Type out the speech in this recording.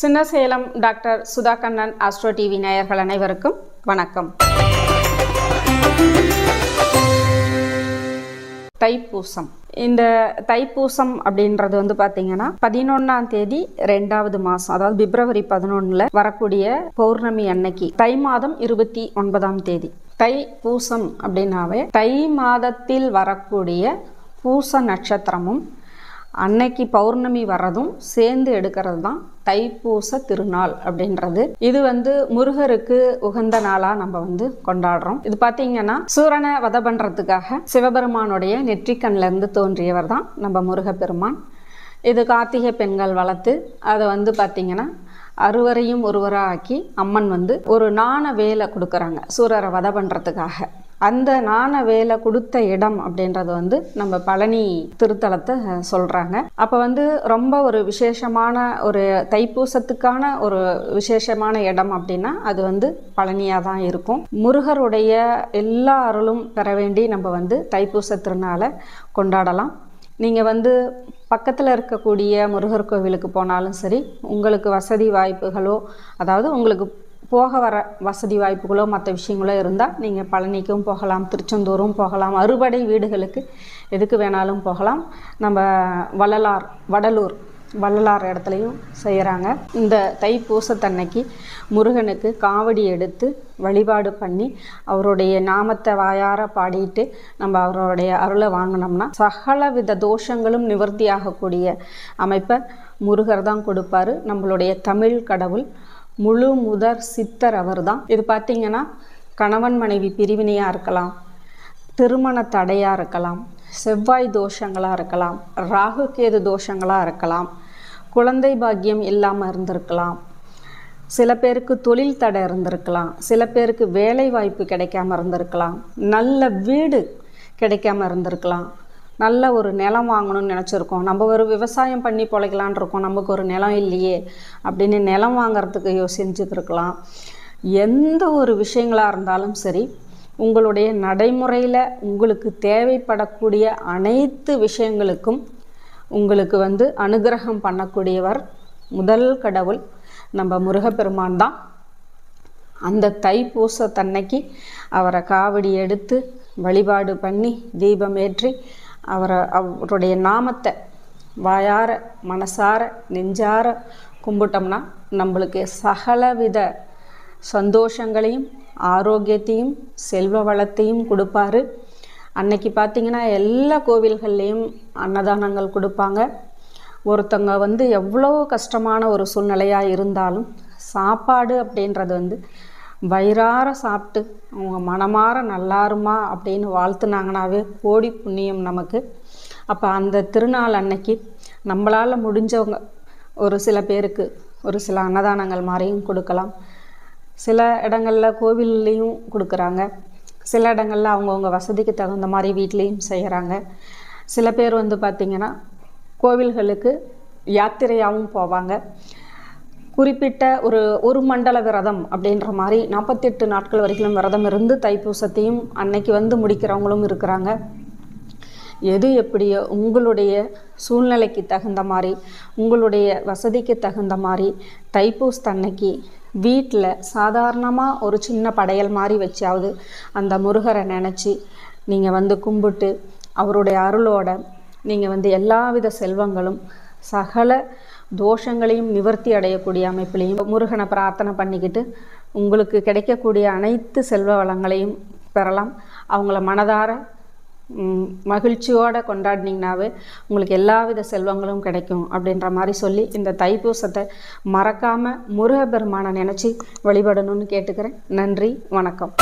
Chinnasalem doctor Sudha Kannan Astro TV நேயர்கள் அனைவருக்கும் வணக்கம். தைப்பூசம். இந்த தைப்பூசம் அப்படின்றது வந்து பார்த்தீங்கன்னா பதினொன்றாம் தேதி ரெண்டாவது மாதம் அதாவது பிப்ரவரி பதினொன்றில் வரக்கூடிய பௌர்ணமி அன்னைக்கு தை மாதம் இருபத்தி ஒன்பதாம் தேதி. தை பூசம் அப்படின்னாவே தை மாதத்தில் வரக்கூடிய பூச நட்சத்திரமும் அன்னைக்கு பௌர்ணமி வர்றதும் சேர்ந்து எடுக்கிறது தான் தைப்பூச திருநாள் அப்படின்றது. இது வந்து முருகருக்கு உகந்த நாளாக நம்ம வந்து கொண்டாடுறோம். இது பார்த்தீங்கன்னா சூரனை வத பண்ணுறதுக்காக சிவபெருமானுடைய நெற்றிக்கண்ல இருந்து தோன்றியவர் தான் நம்ம முருகப்பெருமான். இது கார்த்திகை பெண்கள் வளர்த்து அதை வந்து பார்த்திங்கன்னா அறுவரையும் ஒருவராக ஆக்கி அம்மன் வந்து ஒரு நாண வேலை கொடுக்குறாங்க சூரரை வத பண்ணுறதுக்காக அந்த நாண வேலை கொடுத்த இடம் அப்படின்றது வந்து நம்ம பழனி திருத்தலத்தை சொல்கிறாங்க அப்போ வந்து ரொம்ப ஒரு விசேஷமான ஒரு தைப்பூசத்துக்கான ஒரு விசேஷமான இடம் அப்படின்னா அது வந்து பழனியாக தான் இருக்கும். முருகருடைய எல்லா அருளும் பெற வேண்டி நம்ம வந்து தைப்பூச திருநாளை கொண்டாடலாம். நீங்கள் வந்து பக்கத்தில் இருக்கக்கூடிய முருகர் கோவிலுக்கு போனாலும் சரி உங்களுக்கு வசதி வாய்ப்புகளோ அதாவது உங்களுக்கு போக வர வசதி வாய்ப்புகளோ மற்ற விஷயங்களோ இருந்தால் நீங்கள் பழனிக்கும் போகலாம் திருச்செந்தூரும் போகலாம் அறுபடை வீடுகளுக்கு எதுக்கு வேணாலும் போகலாம். நம்ம வள்ளலார் வடலூர் வள்ளலார் இடத்துலையும் செய்கிறாங்க இந்த தைப்பூசத்தன்னைக்கு முருகனுக்கு காவடி எடுத்து வழிபாடு பண்ணி அவருடைய நாமத்தை வாயார பாடிட்டு நம்ம அவருடைய அருளை வாங்கினோம்னா சகல வித தோஷங்களும் நிவர்த்தி ஆகக்கூடிய அமைப்பை முருகர் தான் கொடுப்பாரு. நம்மளுடைய தமிழ் கடவுள் முழு முதற் சித்தர் அவர் தான் இது பார்த்திங்கன்னா கணவன் மனைவி பிரிவினையாக இருக்கலாம் திருமண தடையாக இருக்கலாம் செவ்வாய் தோஷங்களாக இருக்கலாம் ராகு கேது தோஷங்களாக இருக்கலாம் குழந்தை பாக்கியம் இல்லாமல் இருந்திருக்கலாம். சில பேருக்கு தொழில் தடை இருந்திருக்கலாம் சில பேருக்கு வேலை வாய்ப்பு கிடைக்காம இருந்திருக்கலாம் நல்ல வீடு கிடைக்காம இருந்திருக்கலாம். நல்ல ஒரு நிலம் வாங்கணும்னு நினச்சிருக்கோம். நம்ம ஒரு விவசாயம் பண்ணி பிழைக்கலான் இருக்கோம். நமக்கு ஒரு நிலம் இல்லையே அப்படின்னு நிலம் வாங்குறதுக்கு யோசிச்சுருக்கலாம் எந்த ஒரு விஷயங்களாக இருந்தாலும் சரி உங்களுடைய நடைமுறையில் உங்களுக்கு தேவைப்படக்கூடிய அனைத்து விஷயங்களுக்கும் உங்களுக்கு வந்து அனுகிரகம் பண்ணக்கூடியவர் முதல் கடவுள். நம்ம முருகப்பெருமான் தான். அந்த தைப்பூசத்தன்னைக்கு அவரை காவடி எடுத்து வழிபாடு பண்ணி தீபம் ஏற்றி அவரை அவருடைய நாமத்தை வாயார மனசார நெஞ்சார கும்பிட்டோம்னா நம்மளுக்கு சகலவித சந்தோஷங்களையும் ஆரோக்கியத்தையும் செல்வ வளத்தையும் கொடுப்பாரு. அன்னைக்கு பார்த்திங்கன்னா எல்லா கோவில்கள்லேயும் அன்னதானங்கள் கொடுப்பாங்க. ஒருத்தங்க வந்து எவ்வளோ கஷ்டமான ஒரு சூழ்நிலையாக இருந்தாலும் சாப்பாடு அப்படின்றது வந்து வயிறார சாப்பிட்டு அவங்க மனமாற நல்லாருமா அப்படின்னு வாழ்த்துனாங்கனாவே கோடி புண்ணியம் நமக்கு. அப்போ அந்த திருநாள் அன்னைக்கு நம்மளால் முடிஞ்சவங்க ஒரு சில பேருக்கு ஒரு சில அன்னதானங்கள் மாதிரியும் கொடுக்கலாம். சில இடங்களில் கோவில்லையும் கொடுக்குறாங்க. சில இடங்களில் அவங்கவுங்க வசதிக்கு தகுந்த மாதிரி வீட்லேயும் செய்கிறாங்க சில பேர் வந்து பார்த்திங்கன்னா கோவில்களுக்கு யாத்திரையாகவும் போவாங்க. குறிப்பிட்ட ஒரு ஒரு மண்டல விரதம் அப்படின்ற மாதிரி நாற்பத்தெட்டு நாட்கள் வரைக்கும் விரதம் இருந்து தைப்பூசத்தையும் அன்னைக்கு வந்து முடிக்கிறவங்களும் இருக்கிறாங்க. எது எப்படியோ உங்களுடைய சூழ்நிலைக்கு தகுந்த மாதிரி உங்களுடைய வசதிக்கு தகுந்த மாதிரி தைப்பூஸ் அன்னைக்கு வீட்டில் சாதாரணமாக ஒரு சின்ன படையல் மாதிரி வச்சாவது அந்த முருகரை நினச்சி நீங்கள் வந்து கும்பிட்டு அவருடைய அருளோட நீங்கள் வந்து எல்லாவித செல்வங்களும் சகல தோஷங்களையும் நிவர்த்தி அடையக்கூடிய அமைப்பிலையும் முருகனை பிரார்த்தனை பண்ணிக்கிட்டு உங்களுக்கு கிடைக்கக்கூடிய அனைத்து செல்வ வளங்களையும் பெறலாம். அவங்கள மனதார மகிழ்ச்சியோடு கொண்டாடினீங்கனாவே உங்களுக்கு எல்லா வித செல்வங்களும் கிடைக்கும் அப்படின்ற மாதிரி சொல்லி இந்த தைப்பூசத்தை மறக்காமல் முருகப்பெருமானை நினச்சி வழிபடணும்னு கேட்டுக்கிறேன். நன்றி வணக்கம்.